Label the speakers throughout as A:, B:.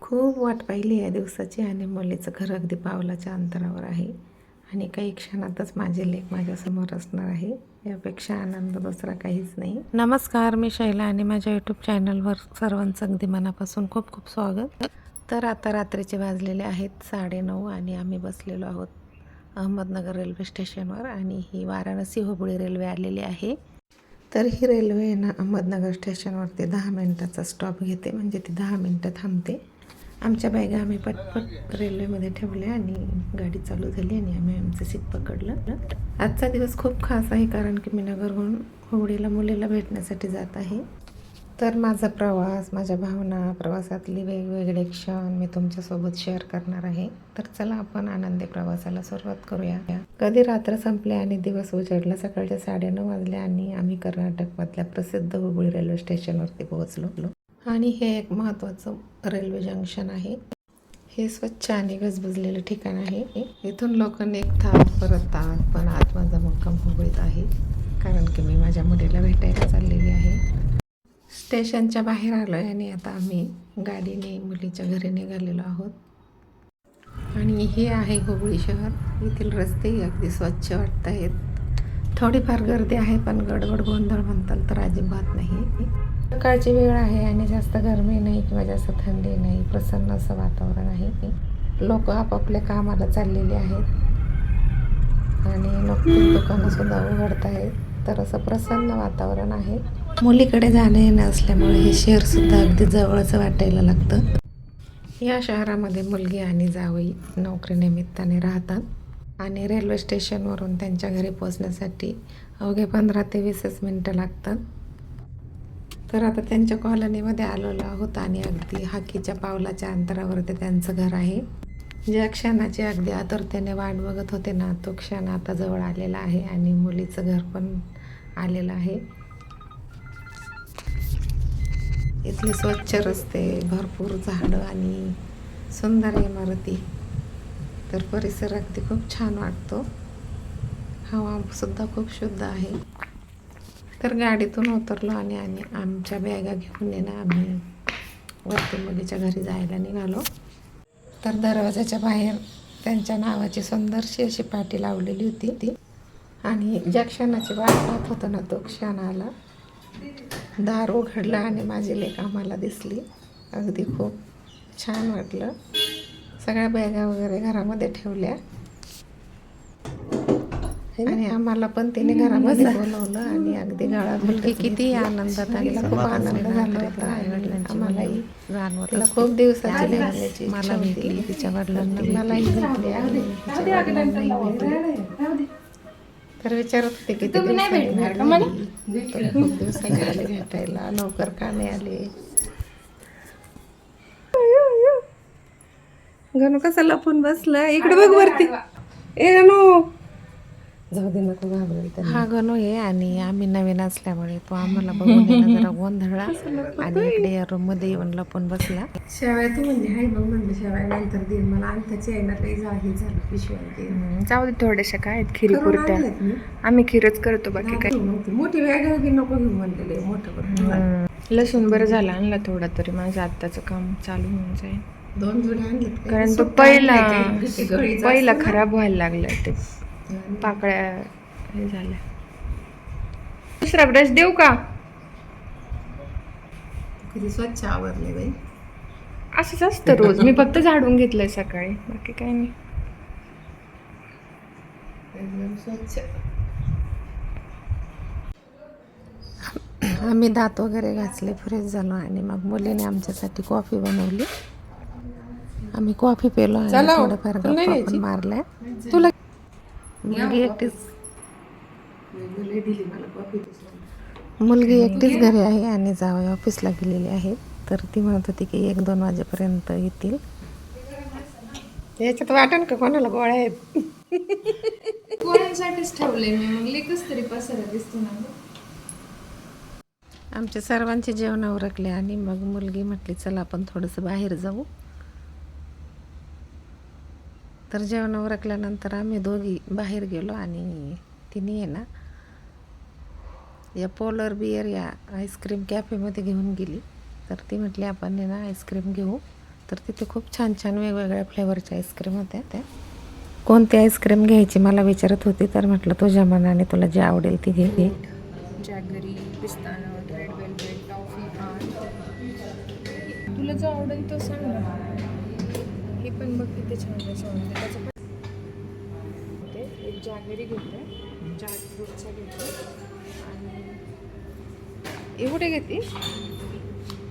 A: खूप वाट पाहिली या दिवसाची आणि मुलीचं घर अगदी पावलाच्या अंतरावर आहे. आणि काही क्षणातच माझे लेख माझ्यासमोर असणार आहे. यापेक्षा आनंद दुसरा काहीच नाही. नमस्कार मी शैला आणि माझ्या यूट्यूब चॅनलवर सर्वांचं अगदी मनापासून खूप खूप स्वागत. तर आता रात्रीचे वाजलेले आहेत साडेनऊ आणि आम्ही बसलेलो आहोत अहमदनगर रेल्वे स्टेशनवर आणि ही वाराणसी हुबळी रेल्वे आलेली आहे. तर ही रेल्वे ना अहमदनगर स्टेशनवरती दहा मिनटाचा स्टॉप घेते. म्हणजे ती दहा मिनटं थांबते. आमच्या बॅगा आम्ही पटपट रेल्वेमध्ये ठेवल्या आणि गाडी चालू झाली आणि आम्ही आमचं सीट पकडलं. आजचा दिवस खूप खास आहे कारण की मी नगरहून होवडीला मुलीला भेटण्यासाठी जात आहे. तर माझा प्रवास माझ्या भावना प्रवासातली वेगवेगळे क्षण मी तुमच्यासोबत शेअर करणार आहे. तर चला आपण आनंदी प्रवासाला सुरुवात करूया. कधी रात्र संपले आणि दिवस उजाडला सकाळच्या साडेनऊ वाजले आणि आम्ही कर्नाटकमधल्या प्रसिद्ध हुबळी रेल्वे स्टेशनवरती पोहोचलो. आणि हे एक महत्त्वाचं रेल्वे जंक्शन आहे. हे स्वच्छ आणि गजबजलेलं ठिकाण आहे. इथून लोक निघतात परतात पण आज माझा मुक्काम हुबळीत आहे. कारण की मी माझ्या मुलीला भेटायला चाललेली आहे. स्टेशनच्या बाहेर आलो आहे आणि आता आम्ही गाडीने मुलीच्या घरी निघालेलो आहोत. आणि हे आहे हुबळी शहर. येथील रस्तेही अगदी स्वच्छ वाटत आहेत थोडीफार गर्दी आहे पण गडबड गोंधळ म्हणताल तर अजिबात नाही. सकाळची वेळ आहे आणि जास्त गरमी नाही किंवा जास्त थंडी नाही प्रसन्न असं वातावरण आहे. लोक आपापल्या कामाला चाललेले आहेत. आणि नोकरी दुकानं सुद्धा उघडत आहेत तर असं प्रसन्न वातावरण आहे. मुलीकडे जाणं येणं असल्यामुळे हे शहर सुद्धा अगदी जवळचं वाटायला लागतं. या शहरामध्ये मुलगी आणि जावई नोकरीनिमित्ताने राहतात. आणि रेल्वे स्टेशनवरून त्यांच्या घरी पोचण्यासाठी अवघे पंधरा ते वीसच मिनटं लागतात. तर आता त्यांच्या कॉलनीमध्ये आलेलो आहोत आणि अगदी हाकीच्या पावलाच्या अंतरावरती त्यांचं घर आहे. ज्या क्षणाची अगदी आतुरतेने वाट बघत होते ना तो क्षण आता जवळ आलेला आहे आणि मुलीचं घर पण आलेलं आहे. इथले स्वच्छ रस्ते भरपूर झाडं आणि सुंदर इमारती तर परिसर अगदी खूप छान वाटतो. हवासुद्धा खूप शुद्ध आहे. तर गाडीतून उतरलो आणि आणि आमच्या बॅगा घेऊन येणं आम्ही वरती मुलीच्या घरी जायला निघालो. तर दरवाजाच्या बाहेर त्यांच्या नावाची सुंदरशी अशी पाटी लावलेली होती ती. आणि ज्या क्षणाची वाट पाहत होतो ना तो क्षण आला. दार उघडलं आणि माझी लेख आम्हाला दिसली. अगदी खूप छान वाटलं. सगळ्या बॅगा वगैरे घरामध्ये ठेवल्या. आणि आम्हाला पण तिने घरामध्ये बोलवलं आणि अगदी गळा मुलगी किती आनंदात आणि खूप आनंद झाला होता. आम्हालाही तिला खूप दिवसाची भेटण्याची मला भेटली तिच्या वडिलांना मलाही भेटली. आणि तिच्या वडिलांनाही भेटली. तर विचारत होते किती दिवसांनी भेटली? खूप दिवसांनी आले भेटायला. लवकर का नाही आले. गणू कसा लपून बसला. इकडे बघ वरती. ए गणू. जाऊ दे नको घाबरेल हा गणू आहे आणि आम्ही नवीन असल्यामुळे तो आम्हाला बघून येणं जरा गोंधळला. आणि इकडे या रूममध्ये येऊन लपून बसला. शेवाय तू म्हणजे हाय बघ म्हणलं शेवाय नंतर देईल मला आहे ना काही जागी झालं पिशव्या
B: जाऊ दे थोड्याशा काय आहेत खिरी पुरत्या. आम्ही खीरच करतो बाकी काय.
A: मोठी वेगळी की नको घेऊ म्हणलेले मोठं
B: लसूण बरं झालं आणला थोडा तरी. माझं आत्ताचं काम चालू होऊन जाईल.
A: दोन?
B: कारण तो पहिला पहिला? खराब व्हायला लागला ते. पाकळ्या हे झाल्या. दुसरा ब्रश देऊ का?
A: किती स्वच्छ आवरले बाई.
B: असंच असतं रोज. मी फक्त झाडून घेतलंय सकाळी. बाकी काय नाही.
A: एकदम स्वच्छ. आम्ही दात वगैरे घासले फ्रेश झालो आणि मग मुलीने आमच्यासाठी कॉफी बनवली. आम्ही कॉफी पेलो आणि थोडंफार गप्पा पण मारल्या. तुला मुलगी एकटीच. मुलगी एकटीच घरी आहे आणि जावई ऑफिसला गेलेली आहे. तर ती म्हणत होती की एक दोन वाजेपर्यंत येतील. याच्यात वाटण का कोणाला गोळ्या आहेत?
B: पोरांसाठीच ठेवले मी. मग लेकच तरी पसारा दिसतो ना
A: आमच्या सर्वांचे जेवण उरकले आणि मग मुलगी म्हटली चला आपण थोडंसं बाहेर जाऊ. तर जेवण उरकल्यानंतर आम्ही दोघी बाहेर गेलो आणि तिने आहे ना या पोलर बियर या आईस्क्रीम कॅफेमध्ये घेऊन गेली. तर ती म्हटली आपण आहे ना आईस्क्रीम घेऊ. तर तिथे खूप छान छान वेगवेगळ्या फ्लेवरच्या आईस्क्रीम होत्या त्या. कोणती आईस्क्रीम घ्यायची? मला विचारत होती. तर म्हटलं तुझ्या मनाने तुला जे आवडेल ती घे. घे
B: जॅगरी रेड वेलवेट टॉफी तुला जो आवडेल तो सांग हे पण बघ किती छान आहे त्याचं पण ते एक जॅगरी घेते जॅक फ्रूटचा घेते आणि एवढे घेते?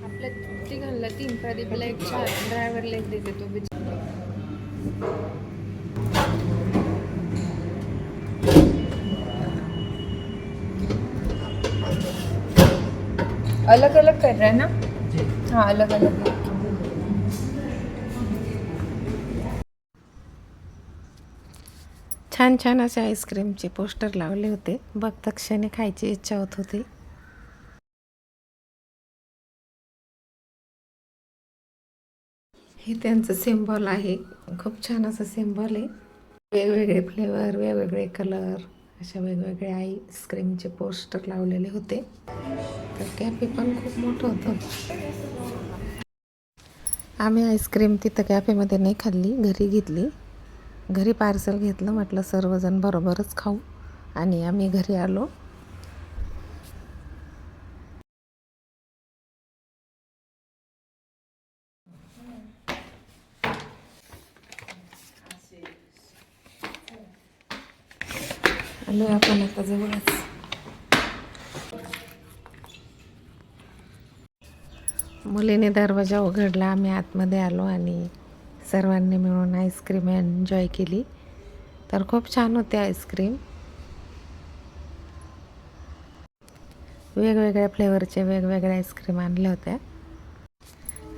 B: आपल्या तिघांना तीन प्रदीपला एक चार ड्रायव्हरला एक देते तो बी. अलग अलग कर रहा है ना हाँ अलग अलग
A: छान छान असे आईस्क्रीमचे पोस्टर लावले होते. बघता क्षणी खायची इच्छा होत होती. हे त्यांचं सिम्बॉल आहे. खूप छान असं सिम्बॉल आहे. वेगवेगळे फ्लेवर वेगवेगळे कलर अशा वेगवेगळे आईस्क्रीमचे पोस्टर लावलेले होते. तर कॅफे पण खूप मोठं होतं. आम्ही आईस्क्रीम तिथं कॅफेमध्ये नाही खाल्ली घरी घेतली. घरी पार्सल घेतलं म्हटलं सर्वजण बरोबरच खाऊ. आणि आम्ही घरी आलो. आलो आपण आता जवळच. मुलीने दरवाजा उघडला आम्ही आतमध्ये आलो आणि सर्वांनी मिळून आईस्क्रीम एन्जॉय केली. तर खूप छान होते आईस्क्रीम. वेगवेगळ्या फ्लेवरचे वेगवेगळ्या आईस्क्रीम आणल्या होत्या.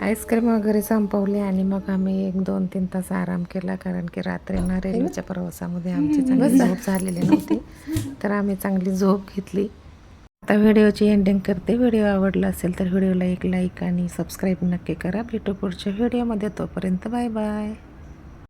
A: आईस्क्रीम वगैरे संपवली आणि मग आम्ही एक दोन तीन तास आराम केला कारण की रात्री ना रेल्वेच्या प्रवासामध्ये आमची चांगली झोप झालेली नव्हती. तर आम्ही चांगली झोप घेतली. आता व्हिडिओची एंडिंग करते. व्हिडिओ आवडला असेल तर व्हिडिओला एक लाईक आणि सबस्क्राईब नक्की करा. भेटू पुढच्या व्हिडिओमध्ये. तोपर्यंत बाय बाय